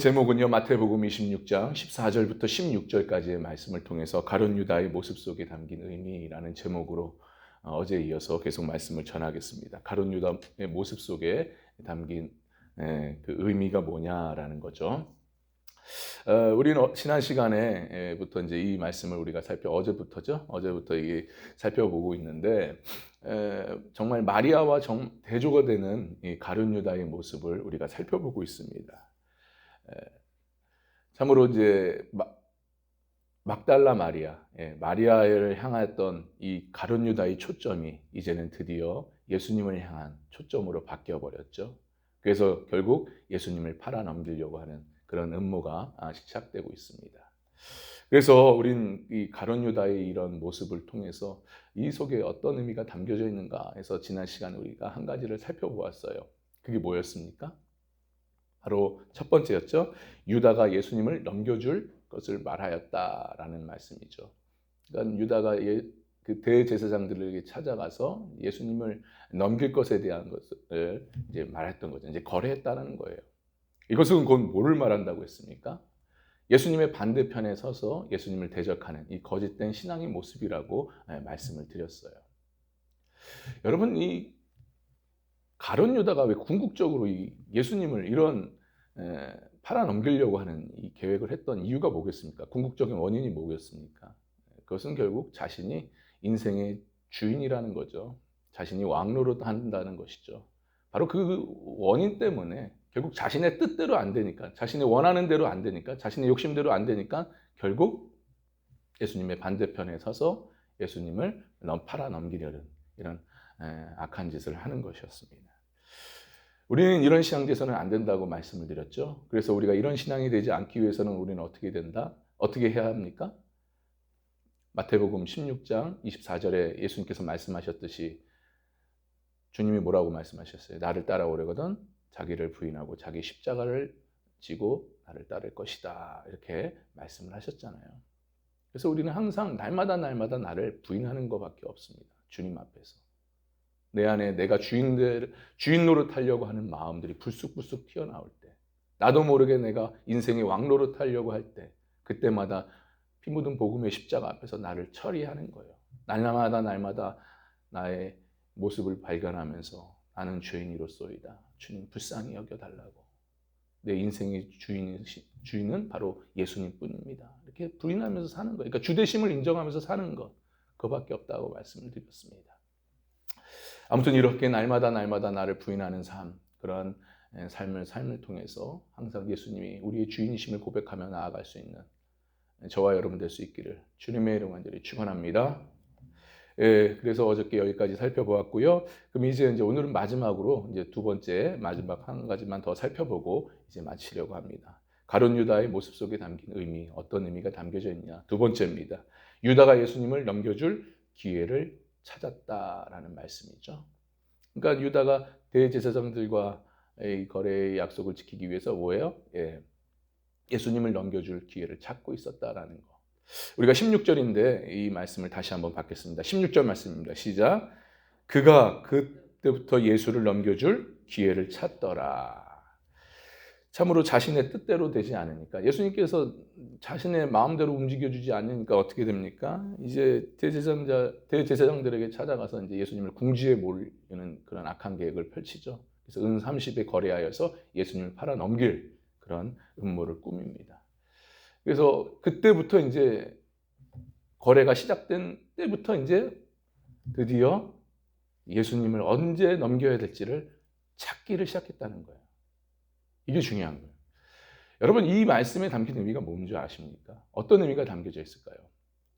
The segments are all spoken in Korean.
제목은요 마태복음 26장 14절부터 16절까지의 말씀을 통해서 가룟 유다의 모습 속에 담긴 의미라는 제목으로 어, 어제 이어서 계속 말씀을 전하겠습니다. 가룟 유다의 모습 속에 담긴 에, 그 의미가 뭐냐라는 거죠. 어, 우리는 어, 지난 시간에부터 이제 이 말씀을 우리가 살펴 어제부터죠. 어제부터 이게 살펴보고 있는데 에, 정말 마리아와 정, 대조가 되는 이 가룟 유다의 모습을 우리가 살펴보고 있습니다. 참으로 이제 막, 막달라 마리아, 예, 마리아를 향했던 이 가룟 유다의 초점이 이제는 드디어 예수님을 향한 초점으로 바뀌어 버렸죠. 그래서 결국 예수님을 팔아 넘기려고 하는 그런 음모가 아, 시작되고 있습니다. 그래서 우린 이 가론 유다의 이런 모습을 통해서 이 속에 어떤 의미가 담겨져 있는가 해서 지난 시간에 우리가 한 가지를 살펴보았어요. 그게 뭐였습니까? 바로 첫 번째였죠. 유다가 예수님을 넘겨줄 것을 말하였다라는 말씀이죠. 그러니까 유다가 예, 그 대제사장들에게 찾아가서 예수님을 넘길 것에 대한 것을 이제 말했던 거죠. 이제 거래했다는 거예요. 이것은 곧 뭐를 말한다고 했습니까? 예수님의 반대편에 서서 예수님을 대적하는 이 거짓된 신앙의 모습이라고 예, 말씀을 드렸어요. 여러분 이 가론 유다가 왜 궁극적으로 이 예수님을 이런 에, 팔아 넘기려고 하는 이 계획을 했던 이유가 뭐겠습니까? 궁극적인 원인이 뭐겠습니까? 그것은 결국 자신이 인생의 주인이라는 거죠. 자신이 왕노릇 한다는 것이죠. 바로 그 원인 때문에 결국 자신의 뜻대로 안 되니까, 자신이 원하는 대로 안 되니까, 자신의 욕심대로 안 되니까 결국 예수님의 반대편에 서서 예수님을 팔아 넘기려는 이런 악한 짓을 하는 것이었습니다. 우리는 이런 신앙 돼서는 안 된다고 말씀을 드렸죠. 그래서 우리가 이런 신앙이 되지 않기 위해서는 우리는 어떻게 된다? 어떻게 해야 합니까? 마태복음 16장 24절에 예수님께서 말씀하셨듯이 주님이 뭐라고 말씀하셨어요? 나를 따라오려거든 자기를 부인하고 자기 십자가를 지고 나를 따를 것이다. 이렇게 말씀을 하셨잖아요. 그래서 우리는 항상 날마다 날마다 나를 부인하는 것밖에 없습니다. 주님 앞에서. 내 안에 내가 주인들, 주인 노릇하려고 하는 마음들이 불쑥불쑥 튀어나올 때, 나도 모르게 내가 인생의 왕 노릇하려고 할 때, 그때마다 피 묻은 복음의 십자가 앞에서 나를 처리하는 거예요. 날마다 날마다 나의 모습을 발견하면서 나는 죄인이로소이다. 주님 불쌍히 여겨달라고. 내 인생의 주인, 주인은 바로 예수님 뿐입니다. 이렇게 부인하면서 사는 거예요. 그러니까 주대심을 인정하면서 사는 것. 그밖에 없다고 말씀을 드렸습니다. 아무튼 이렇게 날마다 날마다 나를 부인하는 삶, 그런 삶을 삶을 통해서 항상 예수님이 우리의 주인이심을 고백하며 나아갈 수 있는 저와 여러분 될 수 있기를 주님의 이름 간절히 축원합니다. 예, 그래서 어저께 여기까지 살펴보았고요. 그럼 이제 이제 오늘은 마지막으로 이제 두 번째 마지막 한 가지만 더 살펴보고 이제 마치려고 합니다. 가론 유다의 모습 속에 담긴 의미, 어떤 의미가 담겨져 있냐? 두 번째입니다. 유다가 예수님을 넘겨줄 기회를 찾았다라는 말씀이죠. 그러니까 유다가 대제사장들과 이 거래의 약속을 지키기 위해서 뭐예요? 예. 예수님을 넘겨줄 기회를 찾고 있었다라는 거. 우리가 16절인데 이 말씀을 다시 한번 받겠습니다. 16절 말씀입니다. 시작. 그가 그때부터 예수를 넘겨줄 기회를 찾더라. 참으로 자신의 뜻대로 되지 않으니까 예수님께서 자신의 마음대로 움직여주지 않으니까 어떻게 됩니까? 이제 대제사장자 대제사장들에게 찾아가서 이제 예수님을 궁지에 몰리는 그런 악한 계획을 펼치죠. 그래서 은 30에 거래하여서 예수님을 팔아 넘길 그런 음모를 꾸밉니다. 그래서 그때부터 이제 거래가 시작된 때부터 이제 드디어 예수님을 언제 넘겨야 될지를 찾기를 시작했다는 거예요. 이게 중요한 거예요. 여러분, 이 말씀에 담긴 의미가 뭔지 아십니까? 어떤 의미가 담겨져 있을까요?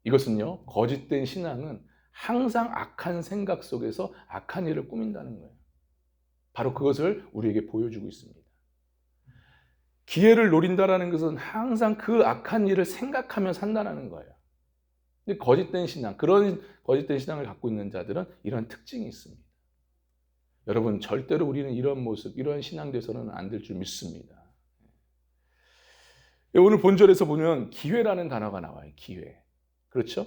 이것은요, 거짓된 신앙은 항상 악한 생각 속에서 악한 일을 꾸민다는 거예요. 바로 그것을 우리에게 보여주고 있습니다. 기회를 노린다라는 것은 항상 그 악한 일을 생각하며 산다는 거예요. 근데 거짓된 신앙, 그런 거짓된 신앙을 갖고 있는 자들은 이런 특징이 있습니다. 여러분 절대로 우리는 이런 모습, 이런 신앙 돼서는 안 될 줄 믿습니다. 예, 오늘 본절에서 보면 기회라는 단어가 나와요. 기회. 그렇죠?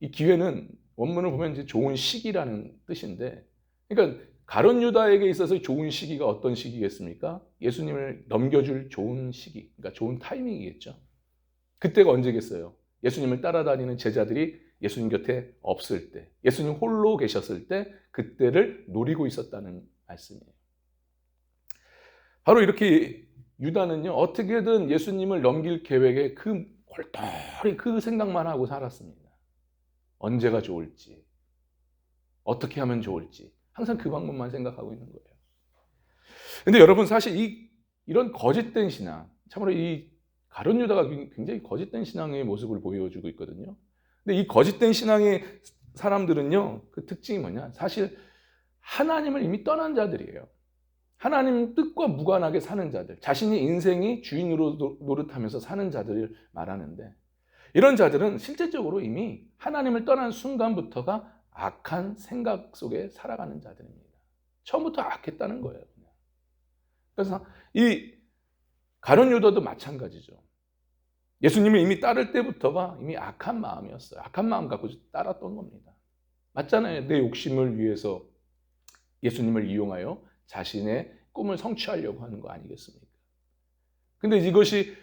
이 기회는 원문을 보면 이제 좋은 시기라는 뜻인데, 그러니까 가론 유다에게 있어서 좋은 시기가 어떤 시기겠습니까? 예수님을 넘겨줄 좋은 시기, 그러니까 좋은 타이밍이겠죠. 그때가 언제겠어요? 예수님을 따라다니는 제자들이 예수님 곁에 없을 때, 예수님 홀로 계셨을 때, 그때를 노리고 있었다는 말씀이에요. 바로 이렇게 유다는요, 어떻게든 예수님을 넘길 계획에 그 홀똘히 그 생각만 하고 살았습니다. 언제가 좋을지, 어떻게 하면 좋을지, 항상 그 방법만 생각하고 있는 거예요. 근데 여러분, 사실 이, 이런 거짓된 신앙, 참으로 이 가론 유다가 굉장히 거짓된 신앙의 모습을 보여주고 있거든요. 근데 이 거짓된 신앙의 사람들은요, 그 특징이 뭐냐? 사실 하나님을 이미 떠난 자들이에요. 하나님 뜻과 무관하게 사는 자들, 자신이 인생이 주인으로 노릇하면서 사는 자들을 말하는데, 이런 자들은 실제적으로 이미 하나님을 떠난 순간부터가 악한 생각 속에 살아가는 자들입니다. 처음부터 악했다는 거예요. 그래서 이 가론 유다도 마찬가지죠. 예수님을 이미 따를 때부터가 이미 악한 마음이었어요. 악한 마음 갖고 따랐던 겁니다. 맞잖아요. 내 욕심을 위해서 예수님을 이용하여 자신의 꿈을 성취하려고 하는 거 아니겠습니까? 근데 이것이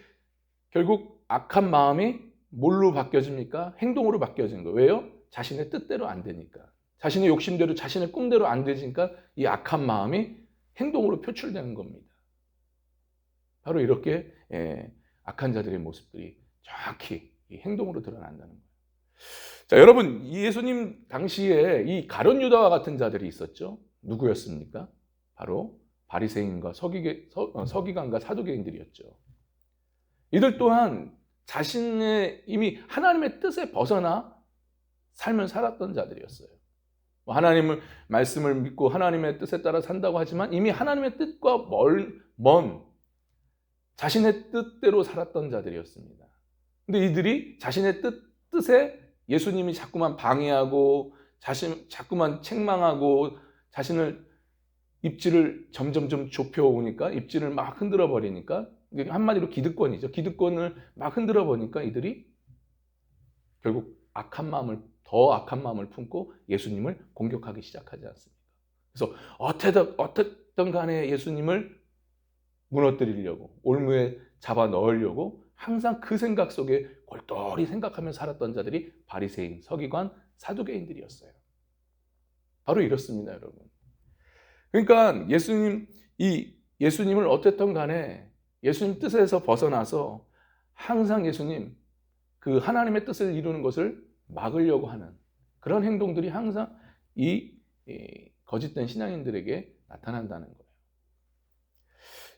결국 악한 마음이 뭘로 바뀌어집니까? 행동으로 바뀌어진 거예요. 왜요? 자신의 뜻대로 안 되니까. 자신의 욕심대로, 자신의 꿈대로 안 되니까 이 악한 마음이 행동으로 표출되는 겁니다. 바로 이렇게 예, 악한 자들의 모습들이 정확히 행동으로 드러난다는 거예요. 자, 여러분, 예수님 당시에 이 가론 유다와 같은 자들이 있었죠. 누구였습니까? 바로 바리새인과 서기계, 서, 어, 서기관과 사두개인들이었죠. 이들 또한 자신의 이미 하나님의 뜻에 벗어나 삶을 살았던 자들이었어요. 뭐 하나님을 말씀을 믿고 하나님의 뜻에 따라 산다고 하지만 이미 하나님의 뜻과 멀, 먼 자신의 뜻대로 살았던 자들이었습니다. 근데 이들이 자신의 뜻, 뜻에 예수님이 자꾸만 방해하고 자신 자꾸만 책망하고 자신을 입지를 점점점 좁혀 오니까 입지를 막 흔들어 버리니까 한마디로 기득권이죠. 기득권을 막 흔들어 버리니까 이들이 결국 악한 마음을 더 악한 마음을 품고 예수님을 공격하기 시작하지 않습니까? 그래서 어떻든 어떻든 간에 예수님을 무너뜨리려고 올무에 잡아 넣으려고 항상 그 생각 속에 골똘히 생각하며 살았던 자들이 바리새인, 서기관, 사두개인들이었어요. 바로 이렇습니다, 여러분. 그러니까 예수님 이 예수님을 어쨌든 간에 예수님 뜻에서 벗어나서 항상 예수님 그 하나님의 뜻을 이루는 것을 막으려고 하는 그런 행동들이 항상 이 거짓된 신앙인들에게 나타난다는 거예요.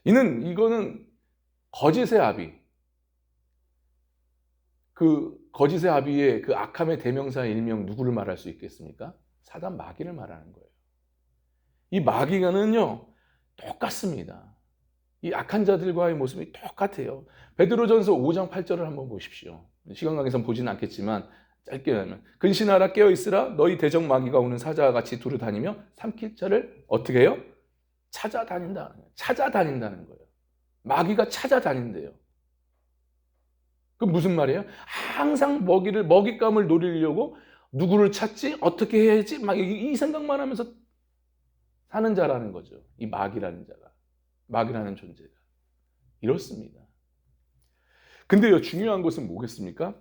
이는 이거는 거짓의 아비. 그 거짓의 아비의 그 악함의 대명사 일명 누구를 말할 수 있겠습니까? 사단 마귀를 말하는 거예요. 이 마귀가는요 똑같습니다. 이 악한 자들과의 모습이 똑같아요. 베드로전서 5장 8절을 한번 보십시오. 시간 관계상 보지는 않겠지만 짧게 하면 근신하라 깨어 있으라 너희 대적 마귀가 오는 사자와 같이 두루 다니며 삼킬 자를 어떻게 해요? 찾아다닌다는 거예요. 찾아다닌다는 거예요. 마귀가 찾아다닌대요. 그 무슨 말이에요? 항상 먹이를 먹잇감을 노리려고 누구를 찾지? 어떻게 해야지? 막 이 생각만 하면서 사는 자라는 거죠. 이 마귀라는 자가. 마귀라는 존재가. 이렇습니다. 근데요, 중요한 것은 뭐겠습니까?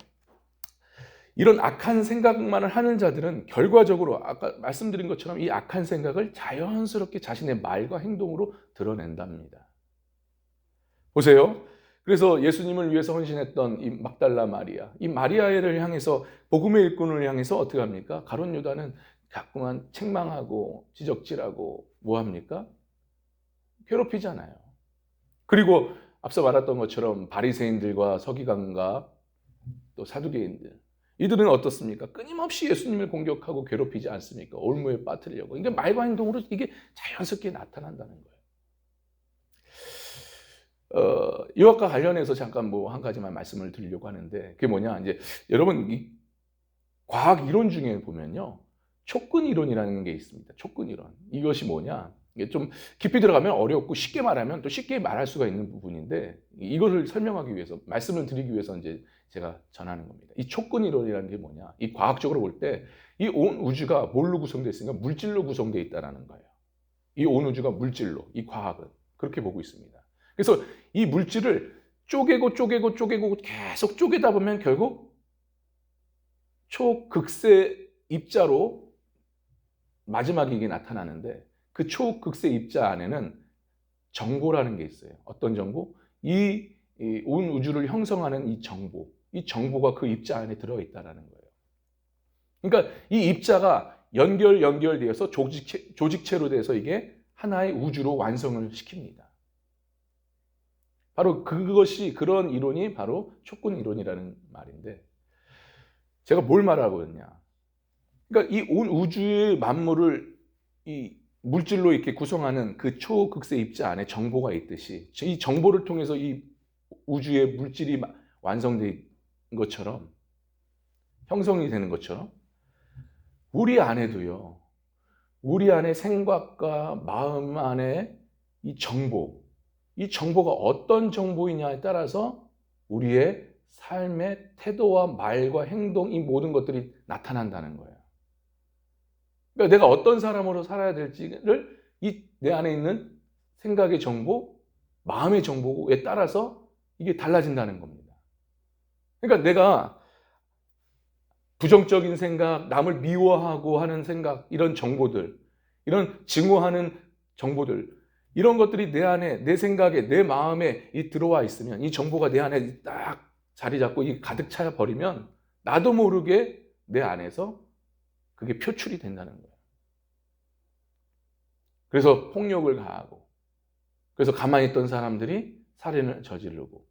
이런 악한 생각만을 하는 자들은 결과적으로 아까 말씀드린 것처럼 이 악한 생각을 자연스럽게 자신의 말과 행동으로 드러낸답니다. 보세요. 그래서 예수님을 위해서 헌신했던 이 막달라 마리아, 이 마리아를 향해서 복음의 일꾼을 향해서 어떻게 합니까? 가론 유다는 자꾸만 책망하고 지적질하고 뭐 합니까? 괴롭히잖아요. 그리고 앞서 말했던 것처럼 바리새인들과 서기관과 또 사두개인들 이들은 어떻습니까? 끊임없이 예수님을 공격하고 괴롭히지 않습니까? 올무에 빠뜨리려고. 이게 말과 행동으로 이게 자연스럽게 나타난다는 거예요. 어, 이것과 관련해서 잠깐 뭐 한 가지만 말씀을 드리려고 하는데 그게 뭐냐 이제 여러분 이 과학 이론 중에 보면요 촉근 이론이라는 게 있습니다. 촉근 이론 이것이 뭐냐 이게 좀 깊이 들어가면 어렵고 쉽게 말하면 또 쉽게 말할 수가 있는 부분인데 이것을 설명하기 위해서 말씀을 드리기 위해서 이제 제가 전하는 겁니다. 이 촉근 이론이라는 게 뭐냐? 이 과학적으로 볼 때 이 온 우주가 뭘로 구성되어 있으니까 물질로 구성되어 있다라는 거예요. 이 온 우주가 물질로, 이 과학은 그렇게 보고 있습니다. 그래서 이 물질을 쪼개고 쪼개고 쪼개고 계속 쪼개다 보면 결국 초극세 입자로 마지막에 이게 나타나는데 그 초극세 입자 안에는 정보라는 게 있어요. 어떤 정보? 이 온 우주를 형성하는 이 정보, 이 정보가 그 입자 안에 들어 있다라는 거예요. 그러니까 이 입자가 연결 연결되어서 조직체, 조직체로 돼서 이게 하나의 우주로 완성을 시킵니다. 바로 그것이 그런 이론이 바로 촉군 이론이라는 말인데 제가 뭘 말하고 있냐? 그러니까 이 온 우주의 만물을 이 물질로 이렇게 구성하는 그 초극세 입자 안에 정보가 있듯이 이 정보를 통해서 이 우주의 물질이 완성된 것처럼 형성이 되는 것처럼 우리 안에도요. 우리 안에 생각과 마음 안에 이 정보, 이 정보가 어떤 정보이냐에 따라서 우리의 삶의 태도와 말과 행동 이 모든 것들이 나타난다는 거예요. 그러니까 내가 어떤 사람으로 살아야 될지를 이 내 안에 있는 생각의 정보, 마음의 정보에 따라서 이게 달라진다는 겁니다. 그러니까 내가 부정적인 생각, 남을 미워하고 하는 생각, 이런 정보들, 이런 증오하는 정보들, 이런 것들이 내 안에, 내 생각에, 내 마음에 이 들어와 있으면, 이 정보가 내 안에 딱 자리 잡고 이 가득 차 버리면, 나도 모르게 내 안에서 그게 표출이 된다는 거예요. 그래서 폭력을 가하고, 그래서 가만히 있던 사람들이 살인을 저지르고,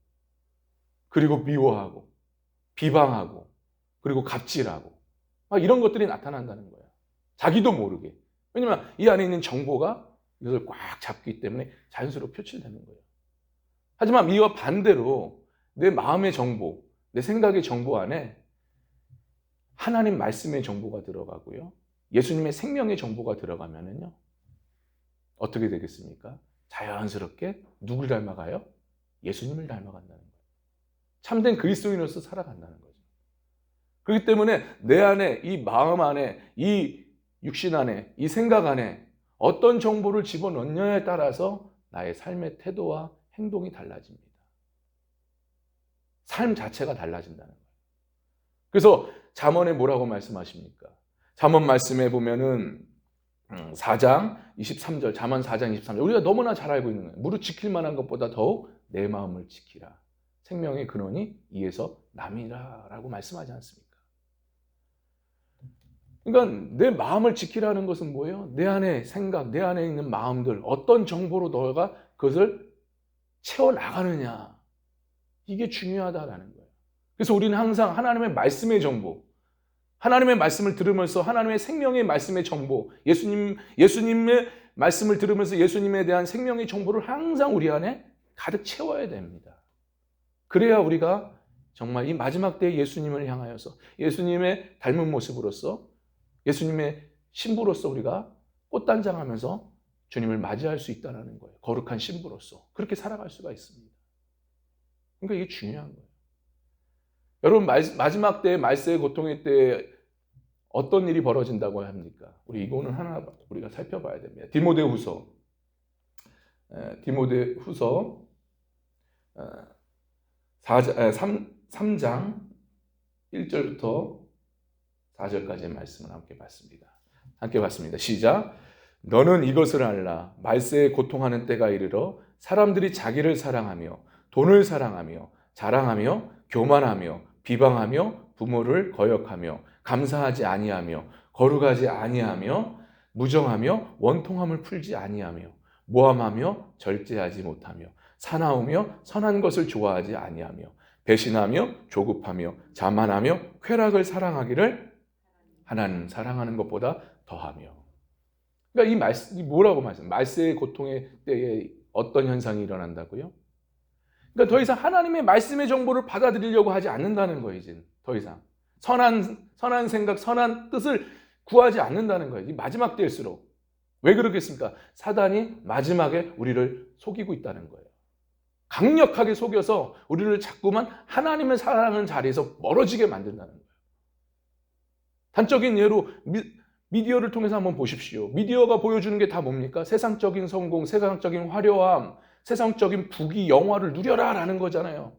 그리고 미워하고, 비방하고, 그리고 갑질하고, 막 이런 것들이 나타난다는 거예요. 자기도 모르게. 왜냐면 이 안에 있는 정보가 이것을 꽉 잡기 때문에 자연스럽게 표출되는 거예요. 하지만 이와 반대로 내 마음의 정보, 내 생각의 정보 안에 하나님 말씀의 정보가 들어가고요. 예수님의 생명의 정보가 들어가면은요. 어떻게 되겠습니까? 자연스럽게 누굴 닮아가요? 예수님을 닮아간다는 거예요. 참된 그리스도인으로서 살아간다는 거죠. 그렇기 때문에 내 안에 이 마음 안에 이 육신 안에 이 생각 안에 어떤 정보를 집어넣느냐에 따라서 나의 삶의 태도와 행동이 달라집니다. 삶 자체가 달라진다는 거예요. 그래서 잠언에 뭐라고 말씀하십니까? 잠언 말씀에 보면은 4장 23절, 잠언 4장 23절. 우리가 너무나 잘 알고 있는 거예요. 무릇 지킬 만한 것보다 더욱 내 마음을 지키라. 생명의 근원이 이에서 남이라라고 말씀하지 않습니까? 그러니까 내 마음을 지키라는 것은 뭐예요? 내 안에 생각, 내 안에 있는 마음들, 어떤 정보로 너가 그것을 채워 나가느냐. 이게 중요하다라는 거예요. 그래서 우리는 항상 하나님의 말씀의 정보, 하나님의 말씀을 들으면서 하나님의 생명의 말씀의 정보, 예수님, 예수님의 말씀을 들으면서 예수님에 대한 생명의 정보를 항상 우리 안에 가득 채워야 됩니다. 그래야 우리가 정말 이 마지막 때 예수님을 향하여서 예수님의 닮은 모습으로서 예수님의 신부로서 우리가 꽃단장하면서 주님을 맞이할 수 있다는 거예요. 거룩한 신부로서. 그렇게 살아갈 수가 있습니다. 그러니까 이게 중요한 거예요. 여러분, 마지막 때, 말세의 고통의 때 어떤 일이 벌어진다고 합니까? 우리 이거는 하나 우리가 살펴봐야 됩니다. 디모데 후서. 디모데 후서 4, 3, 3장 1절부터 4절까지의 말씀을 함께 봤습니다. 함께 봤습니다. 시작. 너는 이것을 알라. 말세에 고통하는 때가 이르러 사람들이 자기를 사랑하며 돈을 사랑하며 자랑하며 교만하며 비방하며 부모를 거역하며 감사하지 아니하며 거룩하지 아니하며 무정하며 원통함을 풀지 아니하며 모함하며 절제하지 못하며 사나우며 선한 것을 좋아하지 아니하며 배신하며 조급하며 자만하며 쾌락을 사랑하기를 하나님 사랑하는 것보다 더하며. 그러니까 이 말씀 뭐라고 말씀? 말세의 고통의 때에 어떤 현상이 일어난다고요? 그러니까 더 이상 하나님의 말씀의 정보를 받아들이려고 하지 않는다는 거예요, 이제 더 이상. 선한 선한 생각, 선한 뜻을 구하지 않는다는 거예요. 이 마지막 때일수록. 왜 그러겠습니까? 사단이 마지막에 우리를 속이고 있다는 거예요. 강력하게 속여서 우리를 자꾸만 하나님을 사랑하는 자리에서 멀어지게 만든다는 거예요. 단적인 예로 미 디어를 통해서 한번 보십시오. 미디어가 보여주는 게 다 뭡니까? 세상적인 성공, 세상적인 화려함, 세상적인 부귀, 영화를 누려라라는 거잖아요.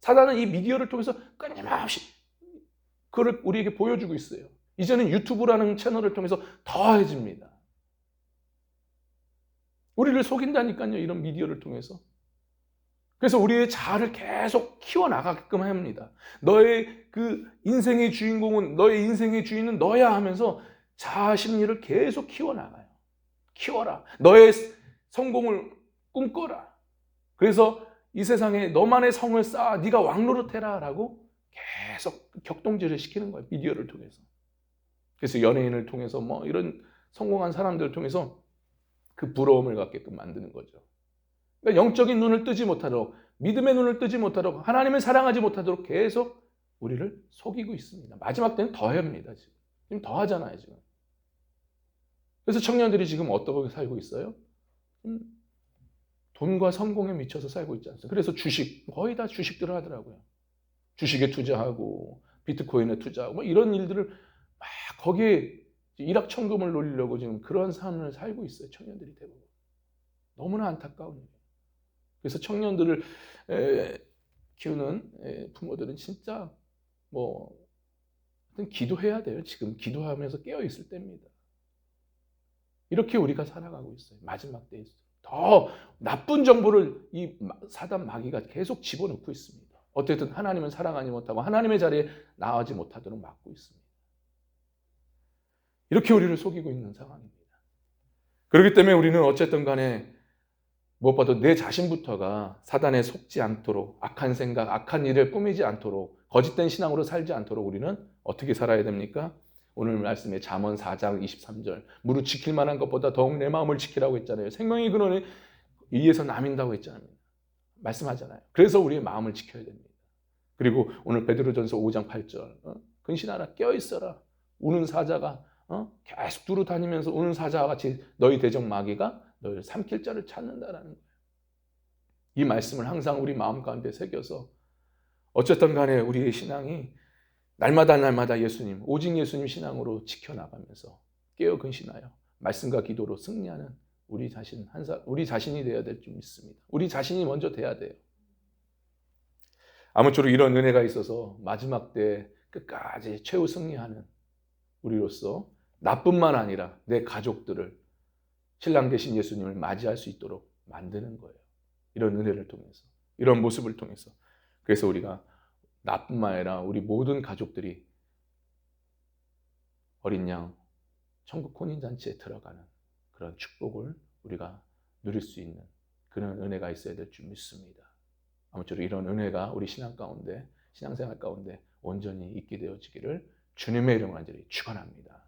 사단은 이 미디어를 통해서 끊임없이 그걸 우리에게 보여주고 있어요. 이제는 유튜브라는 채널을 통해서 더해집니다. 우리를 속인다니까요, 이런 미디어를 통해서. 그래서 우리의 자아를 계속 키워나가게끔 합니다. 너의 그 인생의 주인공은, 너의 인생의 주인은 너야 하면서 자아 심리를 계속 키워나가요. 키워라. 너의 성공을 꿈꿔라. 그래서 이 세상에 너만의 성을 쌓아 네가 왕노릇해라 라고 계속 격동질을 시키는 거예요. 미디어를 통해서. 그래서 연예인을 통해서 뭐 이런 성공한 사람들을 통해서 그 부러움을 갖게끔 만드는 거죠. 그러니까 영적인 눈을 뜨지 못하도록 믿음의 눈을 뜨지 못하도록 하나님을 사랑하지 못하도록 계속 우리를 속이고 있습니다. 마지막 때는 더 합니다. 지금. 지금 더 하잖아요. 지금. 그래서 청년들이 지금 어떻게 살고 있어요? 음, 돈과 성공에 미쳐서 살고 있지 않습니까? 그래서 주식, 거의 다 주식들을 하더라고요. 주식에 투자하고, 비트코인에 투자하고, 뭐 이런 일들을 막 거기에 일확천금을 노리려고 지금 그런 삶을 살고 있어요. 청년들이 대부분. 너무나 안타까운 일이에요. 그래서 청년들을 에, 키우는 에, 부모들은 진짜 뭐 기도해야 돼요. 지금 기도하면서 깨어 있을 때입니다. 이렇게 우리가 살아가고 있어요. 마지막 때에 더 나쁜 정보를 이 사단 마귀가 계속 집어넣고 있습니다. 어쨌든 하나님은 사랑하지 못하고 하나님의 자리에 나가지 못하도록 막고 있습니다. 이렇게 우리를 속이고 있는 상황입니다. 그렇기 때문에 우리는 어쨌든 간에 무엇보다도 내 자신부터가 사단에 속지 않도록 악한 생각, 악한 일을 꾸미지 않도록 거짓된 신앙으로 살지 않도록 우리는 어떻게 살아야 됩니까? 오늘 말씀에 잠언 4장 23절 무릇 지킬 만한 것보다 더욱 내 마음을 지키라고 했잖아요. 생명의 근원이 위에서 남인다고 했잖아요. 말씀하잖아요. 그래서 우리의 마음을 지켜야 됩니다. 그리고 오늘 베드로전서 5장 8절 어? 근신하라 깨어 있어라 우는 사자가 어? 계속 두루 다니면서 우는 사자와 같이 너희 대적 마귀가 너희를 삼킬 자를 찾는다라는 거예요. 이 말씀을 항상 우리 마음 가운데 새겨서 어쨌든 간에 우리의 신앙이 날마다 날마다 예수님, 오직 예수님 신앙으로 지켜나가면서 깨어 근신하여 말씀과 기도로 승리하는 우리 자신 한 사, 우리 자신이 되어야 될 줄 믿습니다. 우리 자신이 먼저 돼야 돼요. 아무쪼록 이런 은혜가 있어서 마지막 때 끝까지 최후 승리하는 우리로서 나뿐만 아니라 내 가족들을 신랑 되신 예수님을 맞이할 수 있도록 만드는 거예요. 이런 은혜를 통해서, 이런 모습을 통해서. 그래서 우리가 나뿐만 아니라 우리 모든 가족들이 어린 양 천국 혼인잔치에 들어가는 그런 축복을 우리가 누릴 수 있는 그런 은혜가 있어야 될 줄 믿습니다. 아무쪼록 이런 은혜가 우리 신앙 가운데, 신앙생활 가운데 온전히 있게 되어지기를 주님의 이름으로 간절히 축원합니다.